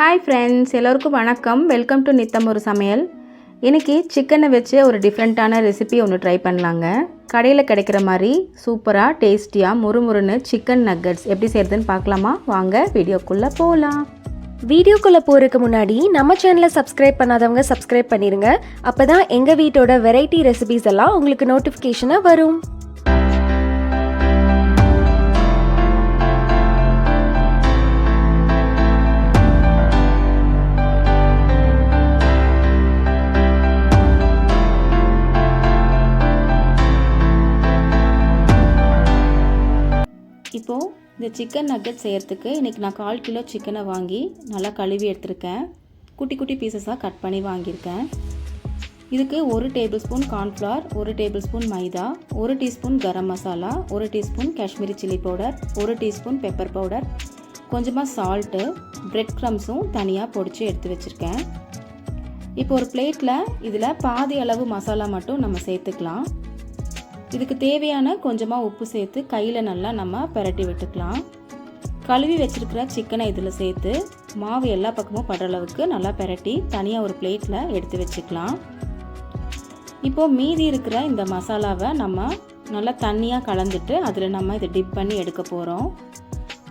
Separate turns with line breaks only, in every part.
Hi friends எல்லோருக்கும் வணக்கம். Welcome to நித்தம் ஒரு சமையல். இன்றைக்கி சிக்கனை வச்சு ஒரு டிஃப்ரெண்ட்டான ரெசிபி ஒன்று ட்ரை பண்ணலாங்க. கடையில் கிடைக்கிற மாதிரி சூப்பராக டேஸ்டியாக முறுமுறுன்னு சிக்கன் நக்கட்ஸ் எப்படி செய்கிறதுன்னு பார்க்கலாமா? வாங்க வீடியோக்குள்ளே போகலாம்
வீடியோக்குள்ளே போகிறதுக்கு முன்னாடி நம்ம சேனலை சப்ஸ்கிரைப் பண்ணாதவங்க சப்ஸ்கிரைப் பண்ணிடுங்க அப்போ தான் எங்கள் வீட்டோட வெரைட்டி ரெசிபிஸ் எல்லாம் உங்களுக்கு நோட்டிஃபிகேஷனாக வரும்.
இப்போது இந்த சிக்கன் நக்கெட் செய்கிறதுக்கு இன்றைக்கி நான் கால் கிலோ சிக்கனை வாங்கி நல்லா கழுவி எடுத்திருக்கேன். குட்டி குட்டி பீசஸாக கட் பண்ணி வாங்கியிருக்கேன். இதுக்கு ஒரு டேபிள் ஸ்பூன் கார்ன்ஃப்ளவர் ஒரு டேபிள் ஸ்பூன் மைதா ஒரு டீஸ்பூன் கரம் மசாலா ஒரு டீஸ்பூன் காஷ்மீரி சில்லி பவுடர் ஒரு டீஸ்பூன் பெப்பர் பவுடர் கொஞ்சமாக சால்ட்டு பிரெட் க்ரம்ஸும் தனியாக பொடிச்சு எடுத்து வச்சுருக்கேன். இப்போ ஒரு பிளேட்டில் இதில் பாதி அளவு மசாலா மட்டும் நம்ம சேர்த்துக்கலாம். இதுக்கு தேவையான கொஞ்சமாக உப்பு சேர்த்து கையில் நல்லா நம்ம பரட்டி விட்டுக்கலாம். கழுவி வச்சுருக்கிற சிக்கனை இதில் சேர்த்து மாவு எல்லா பக்கமும் படுற அளவுக்கு நல்லா பரட்டி தனியாக ஒரு பிளேட்டில் எடுத்து வச்சுக்கலாம். இப்போது மீதி இருக்கிற இந்த மசாலாவை நம்ம நல்லா தண்ணியாக கலந்துட்டு அதில் நம்ம இதை டிப் பண்ணி எடுக்க போகிறோம்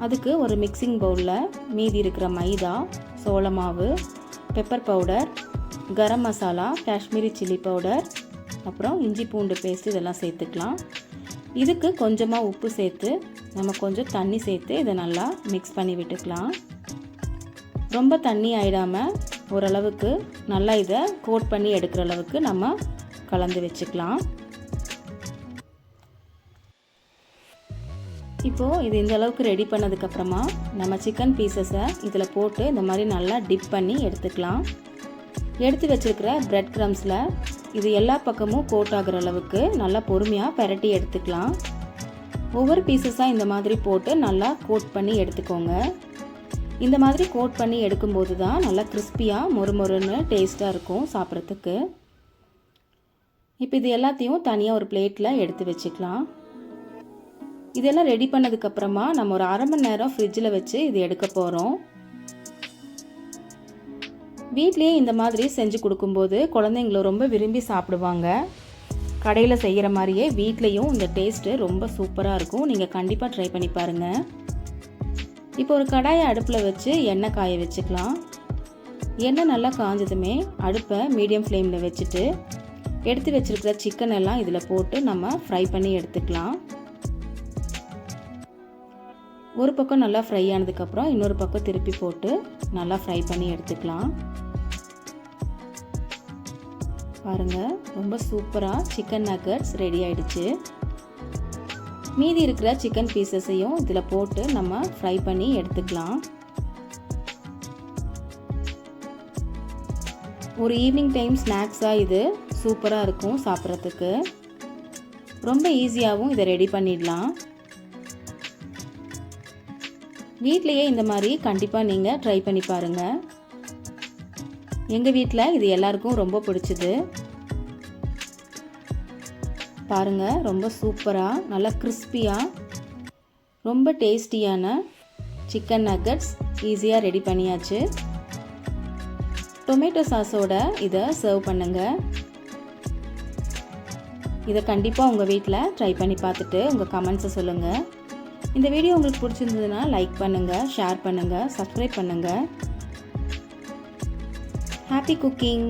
அதுக்கு ஒரு மிக்சிங் பவுலில் மீதி இருக்கிற மைதா சோள மாவு pepper powder garam masala Kashmiri chilli powder அப்புறம் இஞ்சி பூண்டு பேஸ்ட் இதெல்லாம் சேர்த்துக்கலாம். இதுக்கு கொஞ்சமாக உப்பு சேர்த்து நம்ம கொஞ்சம் தண்ணி சேர்த்து இதை நல்லா மிக்ஸ் பண்ணி விட்டுக்கலாம். ரொம்ப தண்ணி ஆயிடாமல் ஓரளவுக்கு நல்லா இதை கோட் பண்ணி எடுக்கிற அளவுக்கு நம்ம கலந்து வச்சுக்கலாம். இப்போது இது இந்த அளவுக்கு ரெடி பண்ணதுக்கப்புறமா நம்ம சிக்கன் பீசஸை இதில் போட்டு இந்த மாதிரி நல்லா டிப் பண்ணி எடுத்துக்கலாம். எடுத்து வச்சுருக்கிற ப்ரெட் க்ரம்ஸில் இது எல்லா பக்கமும் கோட் ஆகிற அளவுக்கு நல்லா பொறுமையாக பரட்டி எடுத்துக்கலாம். ஒவ்வொரு பீசஸாக இந்த மாதிரி போட்டு நல்லா கோட் பண்ணி எடுத்துக்கோங்க. இந்த மாதிரி கோட் பண்ணி எடுக்கும்போது தான் நல்லா கிறிஸ்பியாக மொறுமொறுன்னு டேஸ்ட்டாக இருக்கும் சாப்பிட்றதுக்கு. இப்போ இது எல்லாத்தையும் தனியாக ஒரு பிளேட்டில் எடுத்து வச்சுக்கலாம். இதெல்லாம் ரெடி பண்ணதுக்கப்புறமா நம்ம ஒரு அரை மணி நேரம் ஃப்ரிட்ஜில் வச்சு இது எடுக்க போகிறோம் வீட்லேயே இந்த மாதிரி செஞ்சு கொடுக்கும்போது குழந்தைங்கள ரொம்ப விரும்பி சாப்பிடுவாங்க. கடையில் செய்கிற மாதிரியே வீட்லேயும் இந்த டேஸ்ட்டு ரொம்ப சூப்பராக இருக்கும். நீங்கள் கண்டிப்பாக ட்ரை பண்ணி பாருங்கள் இப்போ ஒரு கடாயை அடுப்பில் வச்சு எண்ணெய் காய வச்சுக்கலாம். எண்ணெய் நல்லா காஞ்சதுமே அடுப்பை மீடியம் ஃப்ளேமில் வச்சுட்டு எடுத்து வச்சுருக்கிற சிக்கன் எல்லாம் இதில் போட்டு நம்ம ஃப்ரை பண்ணி எடுத்துக்கலாம். ஒரு பக்கம் நல்லா ஃப்ரை ஆனதுக்கப்புறம் இன்னொரு பக்கம் திருப்பி போட்டு நல்லா ஃப்ரை பண்ணி எடுத்துக்கலாம். பாருங்கள் ரொம்ப சூப்பராக சிக்கன் நக்கட்ஸ் ரெடி ஆயிடுச்சு. மீதி இருக்கிற சிக்கன் பீசஸையும் இதில் போட்டு நம்ம ஃப்ரை பண்ணி எடுத்துக்கலாம். ஒரு ஈவினிங் டைம் ஸ்நாக்ஸாக இது சூப்பராக இருக்கும் சாப்பிட்றதுக்கு. ரொம்ப ஈஸியாகவும் இதை ரெடி பண்ணிடலாம். வீட்லேயே இந்த மாதிரி கண்டிப்பாக நீங்கள் ட்ரை பண்ணி பாருங்கள் எங்கள் வீட்டில் இது எல்லாருக்கும் ரொம்ப பிடிச்சிது. பாருங்கள் ரொம்ப சூப்பராக நல்லா கிறிஸ்பியாக ரொம்ப டேஸ்டியான சிக்கன் நக்கட்ஸ் ஈஸியாக ரெடி பண்ணியாச்சு. டொமேட்டோ சாஸோட இதை சர்வ் பண்ணுங்கள் இதை கண்டிப்பாக உங்கள் வீட்டில் ட்ரை பண்ணி பார்த்துட்டு உங்கள் கமெண்ட்ஸை சொல்லுங்கள் இந்த வீடியோ உங்களுக்கு பிடிச்சிருந்ததுன்னா லைக் பண்ணுங்கள் ஷேர் பண்ணுங்கள் சப்ஸ்கிரைப் பண்ணுங்கள் ஹாப்பி குக்கிங்